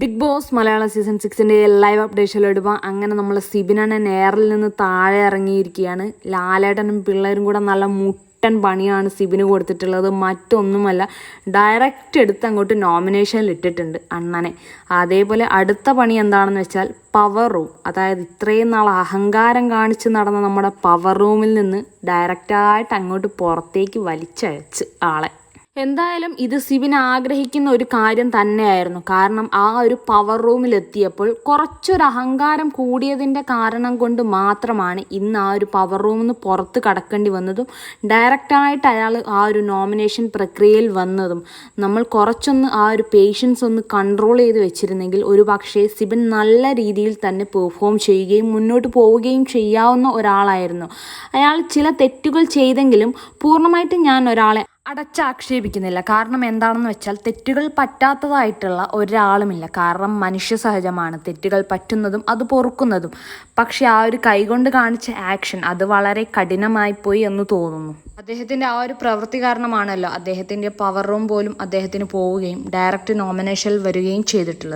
Big boss Malayalam season സിക്സിന്റെ live അപ്ഡേഷനിൽ ഇടുമ്പോൾ അങ്ങനെ നമ്മൾ സിബിനണ്ണൻ എയറിൽ നിന്ന് താഴെ ഇറങ്ങിയിരിക്കുകയാണ്. ലാലേട്ടനും പിള്ളേരും കൂടെ നല്ല മുട്ടൻ പണിയാണ് സിബിന് കൊടുത്തിട്ടുള്ളത്. മറ്റൊന്നുമല്ല ഡയറക്റ്റ് എടുത്ത് അങ്ങോട്ട് നോമിനേഷനിൽ ഇട്ടിട്ടുണ്ട് അണ്ണനെ. അതേപോലെ അടുത്ത പണി എന്താണെന്ന് വെച്ചാൽ പവർ റൂം അതായത് ഇത്രയും നാൾ അഹങ്കാരം കാണിച്ച് നടന്ന നമ്മുടെ പവർ റൂമിൽ നിന്ന് ഡയറക്റ്റായിട്ട് അങ്ങോട്ട് പുറത്തേക്ക് വലിച്ചയച്ച് ആളെ. എന്തായാലും ഇത് സിബിൻ ആഗ്രഹിക്കുന്ന ഒരു കാര്യം തന്നെയായിരുന്നു. കാരണം ആ ഒരു പവർ റൂമിൽ എത്തിയപ്പോൾ കുറച്ചൊരു അഹങ്കാരം കൂടിയതിന്റെ കാരണം കൊണ്ട് മാത്രമാണ് ഇന്ന് ആ ഒരു പവർ റൂമിൽ നിന്ന് പുറത്ത് കടക്കേണ്ടി വന്നതും ഡയറക്റ്റായിട്ട് അയാൾ ആ ഒരു നോമിനേഷൻ പ്രക്രിയയിൽ വന്നതും. നമ്മൾ കുറച്ചൊന്ന് ആ ഒരു പേഷ്യൻസ് ഒന്ന് കൺട്രോൾ ചെയ്ത് വെച്ചിരുന്നെങ്കിൽ ഒരു പക്ഷേ സിബിൻ നല്ല രീതിയിൽ തന്നെ പെർഫോം ചെയ്യുകയും മുന്നോട്ട് പോവുകയും ചെയ്യാവുന്ന ഒരാളായിരുന്നു. അയാൾ ചില തെറ്റുകൾ ചെയ്തെങ്കിലും പൂർണമായിട്ടും ഞാൻ ഒരാളെ അടച്ചാക്ഷേപിക്കുന്നില്ല. കാരണം എന്താണെന്ന് വെച്ചാൽ തെറ്റുകൾ പറ്റാത്തതായിട്ടുള്ള ഒരാളുമില്ല. കാരണം മനുഷ്യ സഹജമാണ് തെറ്റുകൾ പറ്റുന്നതും അത് പൊറുക്കുന്നതും. പക്ഷെ ആ ഒരു കൈകൊണ്ട് കാണിച്ച ആക്ഷൻ അത് വളരെ കഠിനമായി പോയി എന്ന് തോന്നുന്നു. അദ്ദേഹത്തിന്റെ ആ ഒരു പ്രവൃത്തി കാരണമാണല്ലോ അദ്ദേഹത്തിന്റെ പവർ റൂം പോലും അദ്ദേഹത്തിന് പോവുകയും ഡയറക്റ്റ് നോമിനേഷനിൽ വരികയും ചെയ്തിട്ടുള്ളത്.